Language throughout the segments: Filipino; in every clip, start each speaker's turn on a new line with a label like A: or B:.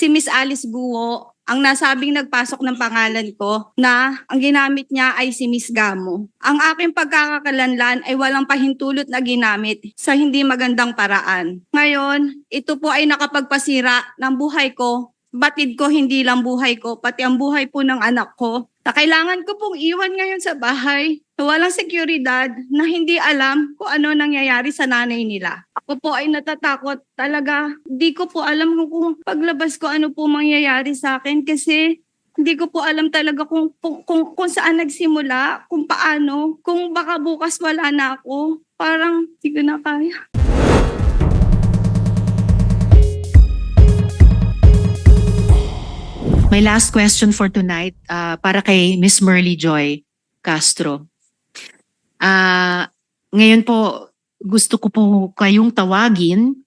A: si Miss Alice Guo ang nasabing nagpasok ng pangalan ko na ang ginamit niya ay si Miss Gamo. Ang aking pagkakakalanlan ay walang pahintulot na ginamit sa hindi magandang paraan. Ngayon, ito po ay nakapagpasira ng buhay ko batid ko hindi lang buhay ko, pati ang buhay po ng anak ko. Na kailangan ko pong iwan ngayon sa bahay na walang seguridad na hindi alam kung ano nangyayari sa nanay nila. Ako po ay natatakot talaga. Hindi ko po alam kung paglabas ko ano po mangyayari sa akin kasi hindi ko po alam talaga kung, kung, kung, kung saan nagsimula, kung paano, kung baka bukas wala na ako. Parang hindi ko na kaya.
B: My last question for tonight uh, para kay Miss Merly Joy Castro. Ah, ngayon po gusto ko po kayong tawagin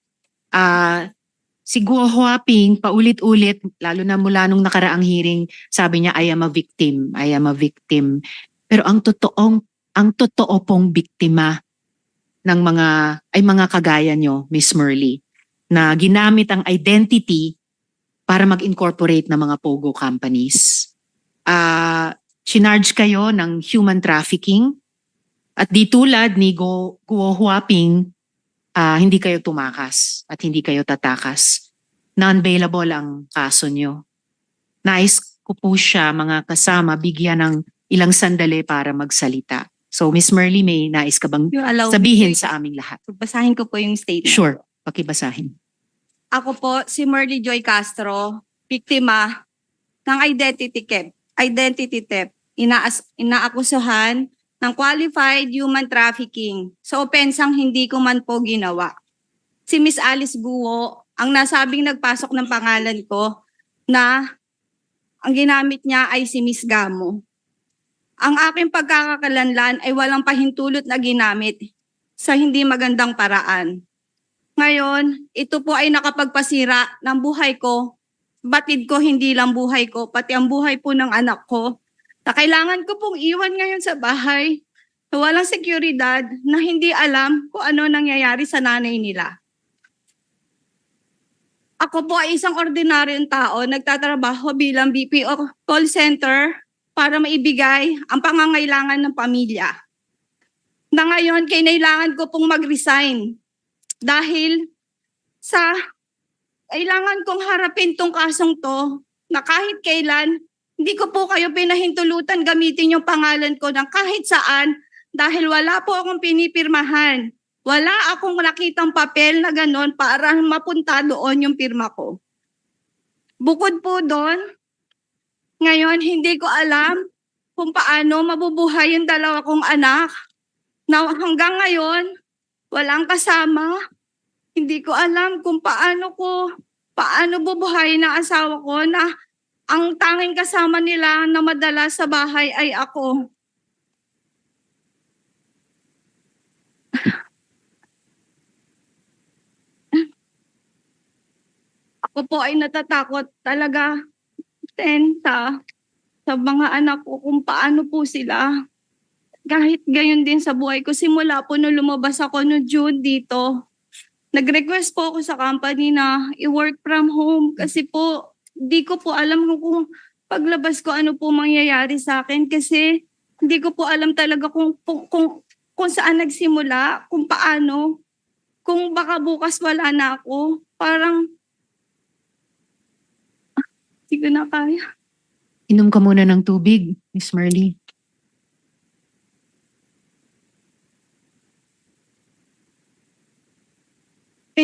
B: ah si Guo Huaping paulit-ulit lalo na mula nung nakaraang hearing sabi niya I am a victim, I am a victim. Pero ang totoong ang totoo pong biktima ng mga ay mga kagaya nyo, Miss Merly, na ginamit ang identity para mag-incorporate ng mga POGO companies. Ah, chinarge kayo ng human trafficking at di tulad ni Go, Guo Huaping, ah, hindi kayo tumakas at hindi kayo tatakas. Non-bailable ang kaso nyo. Nais ko po siya mga kasama bigyan ng ilang sandali para magsalita. So Miss Merly, may nais ka bang sabihin sa aming lahat?
A: Basahin ko po yung statement.
B: Sure, pakibasahin.
A: Ako po si Merly Joy Castro, biktima ng identity theft. Identity theft. Inaas, inaakusahan ng qualified human trafficking sa opensang hindi ko man po ginawa. Si Miss Alice Guo ang nasabing nagpasok ng pangalan ko na ang ginamit niya ay si Miss Gamo. Ang aking pagkakakalanlan ay walang pahintulot na ginamit sa hindi magandang paraan. Ngayon, ito po ay nakapagpasira ng buhay ko. Batid ko hindi lang buhay ko, pati ang buhay po ng anak ko. Na kailangan ko pong iwan ngayon sa bahay na walang seguridad na hindi alam kung ano nangyayari sa nanay nila. Ako po ay isang ordinaryong tao, nagtatrabaho bilang BPO call center para maibigay ang pangangailangan ng pamilya. Na ngayon, kailangan ko pong mag-resign dahil sa kailangan kong harapin tong kasong to na kahit kailan hindi ko po kayo pinahintulutan gamitin yung pangalan ko ng kahit saan dahil wala po akong pinipirmahan. Wala akong nakitang papel na ganon para mapunta doon yung pirma ko. Bukod po doon, ngayon hindi ko alam kung paano mabubuhay yung dalawa kong anak na hanggang ngayon walang kasama, hindi ko alam kung paano ko, paano bubuhayin ang asawa ko na ang tanging kasama nila na madala sa bahay ay ako. Ako po ay natatakot talaga, Ten, sa, sa mga anak ko kung paano po sila kahit gayon din sa buhay ko, simula po nung lumabas ako no June dito, nag-request po ako sa company na i-work from home kasi po, di ko po alam kung, paglabas ko ano po mangyayari sa akin kasi hindi ko po alam talaga kung, kung, kung, kung saan nagsimula, kung paano, kung baka bukas wala na ako. Parang, ah, hindi ko na kaya.
B: Inom ka muna ng tubig, Miss Merly.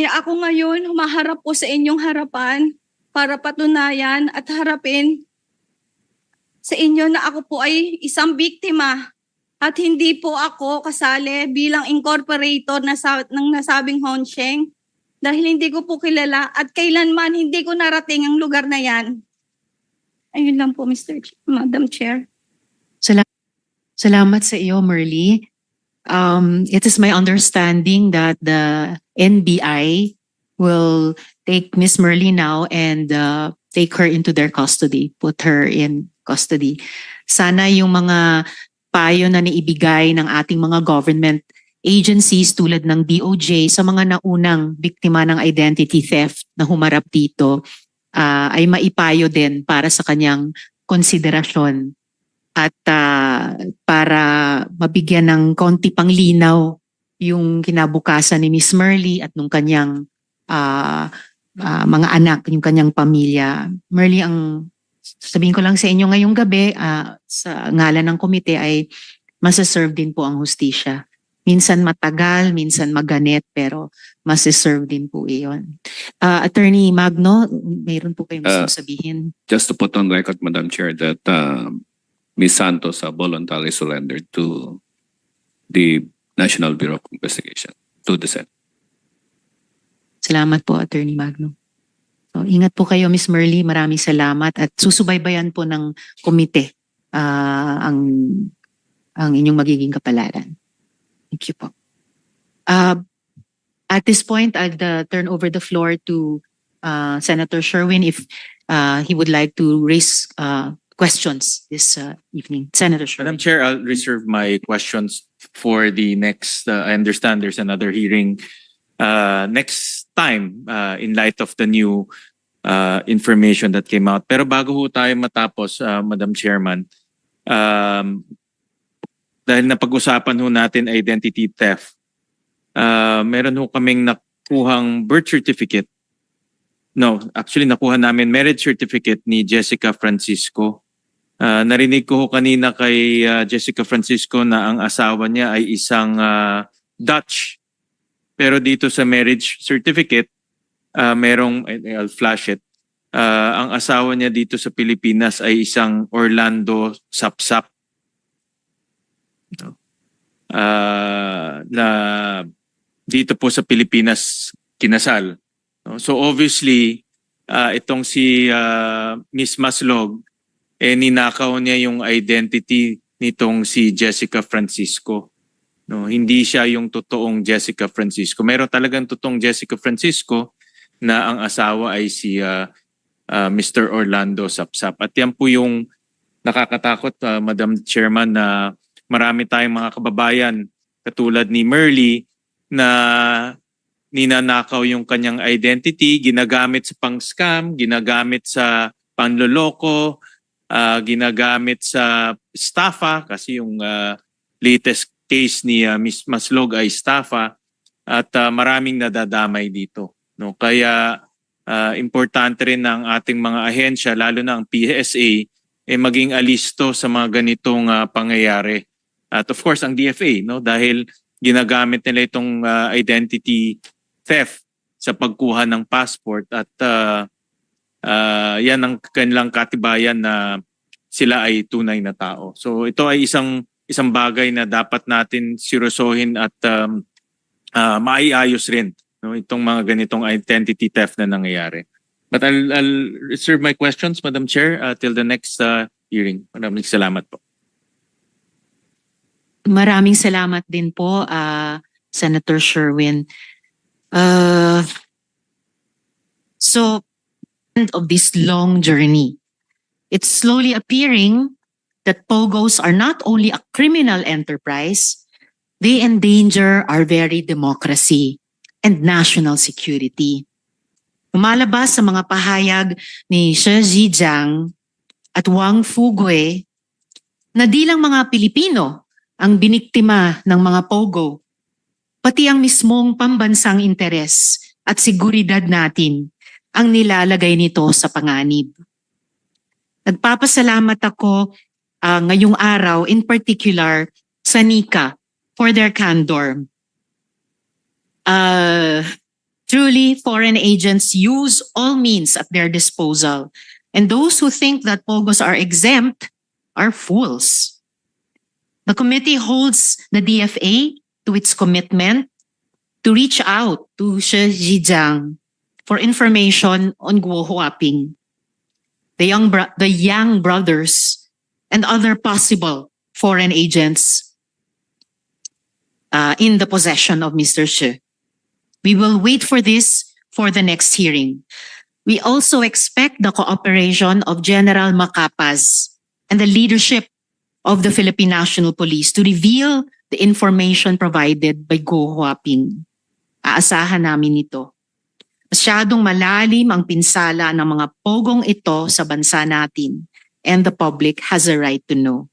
A: Kaya ako ngayon humaharap po sa inyong harapan para patunayan at harapin sa inyo na ako po ay isang biktima at hindi po ako kasali bilang incorporator na sa, ng nasabing Honsheng dahil hindi ko po kilala at kailanman hindi ko narating ang lugar na yan. Ayun lang po, Mr. Ch- Madam Chair.
B: Salamat sa iyo, Merly. Um, it is my understanding that the NBI will take Miss Merly now and uh, take her into their custody, put her in custody. Sana yung mga payo na naibigay ng ating mga government agencies tulad ng DOJ sa mga naunang biktima ng identity theft na humarap dito ah, ay maipayo din para sa kanyang konsiderasyon at ah, para mabigyan ng konti pang linaw yung kinabukasan ni Miss Merly at nung kanyang ah, ah, mga anak, yung kanyang pamilya. Merly, ang sabihin ko lang sa inyo ngayong gabi, ah, sa ngalan ng komite ay masaserve din po ang hustisya. Minsan matagal, minsan maganit, pero masaserve din po iyon. Ah, Attorney Magno, mayroon po kayong
C: Ah.
B: sabihin?
C: Just to put on record, Madam Chair, that uh, Ms. Santos uh, voluntarily surrendered to the National Bureau of Investigation, to the Senate.
B: Salamat po, Attorney Magno. So, ingat po kayo, Miss Merly. Maraming salamat at susubaybayan po ng komite ah, ang ang inyong magiging kapalaran. Thank you po. Uh, at this point, I'll uh, turn over the floor to uh, Senator Sherwin if uh, he would like to raise uh, questions this uh, evening. Senator Sherwin.
D: Madam Chair, I'll reserve my questions for the next, uh, I understand there's another hearing uh, next time uh, in light of the new uh, information that came out. Pero bago ho tayo matapos, uh, Madam Chairman, um, dahil napag-usapan ho natin identity theft, uh, meron ho kaming nakuhang birth certificate. No, actually nakuha namin marriage certificate ni Jessica Francisco. Ah, narinig ko kanina kay ah, Jessica Francisco na ang asawa niya ay isang ah, Dutch. Pero dito sa marriage certificate, ah, merong, eh, I'll flash it, Ah, ang asawa niya dito sa Pilipinas ay isang Orlando Sapsap. Ah, na dito po sa Pilipinas kinasal. So obviously, ah, itong si ah, Miss Maslog, eh ninakaw niya yung identity nitong si Jessica Francisco. No, hindi siya yung totoong Jessica Francisco. Meron talagang totoong Jessica Francisco na ang asawa ay si ah, ah, Mr. Orlando Sapsap. At yan po yung nakakatakot, ah, Madam Chairman, na marami tayong mga kababayan katulad ni Merly na ninanakaw yung kanyang identity, ginagamit sa pang-scam, ginagamit sa panloloko, ah, ginagamit sa staffa kasi yung ah, latest case ni ah, Miss Maslog ay staffa at ah, maraming nadadamay dito no? Kaya ah, importante rin ng ating mga ahensya lalo na ang PSA eh maging alisto sa mga ganitong ah, pangyayari. At of course ang DFA no? Dahil ginagamit nila itong ah, identity theft sa pagkuha ng passport at ah, ah, yan ang kanilang katibayan na sila ay tunay na tao. So ito ay isang isang bagay na dapat natin seryosohin at um, ah, maiayos rin no itong mga ganitong identity theft na nangyayari. But I'll, I'll reserve my questions, Madam Chair, uh, till the next uh, hearing. Maraming salamat po.
B: Maraming salamat din po, ah, Senator Sherwin. Uh, so, end of this long journey, it's slowly appearing that POGOs are not only a criminal enterprise, they endanger our very democracy and national security. Umalabas sa mga pahayag ni Shi Zhejiang at Wang Fugui na di lang mga Pilipino ang biniktima ng mga pogo, pati ang mismong pambansang interes at seguridad natin ang nilalagay nito sa panganib. Nagpapasalamat ako ah, ngayong araw in particular sa NICA for their candor. Uh, truly, foreign agents use all means at their disposal and those who think that pogos are exempt are fools. The committee holds the DFA to its commitment to reach out to Shi Zhejiang for information on Guo Huaping, the young, the young brothers, and other possible foreign agents uh, in the possession of Mr. Shi. We will wait for this for the next hearing. We also expect the cooperation of General Macapas and the leadership of the Philippine National Police to reveal the information provided by Go Huaping. Aasahan namin ito. Masyadong malalim ang pinsala ng mga pogong ito sa bansa natin and the public has a right to know.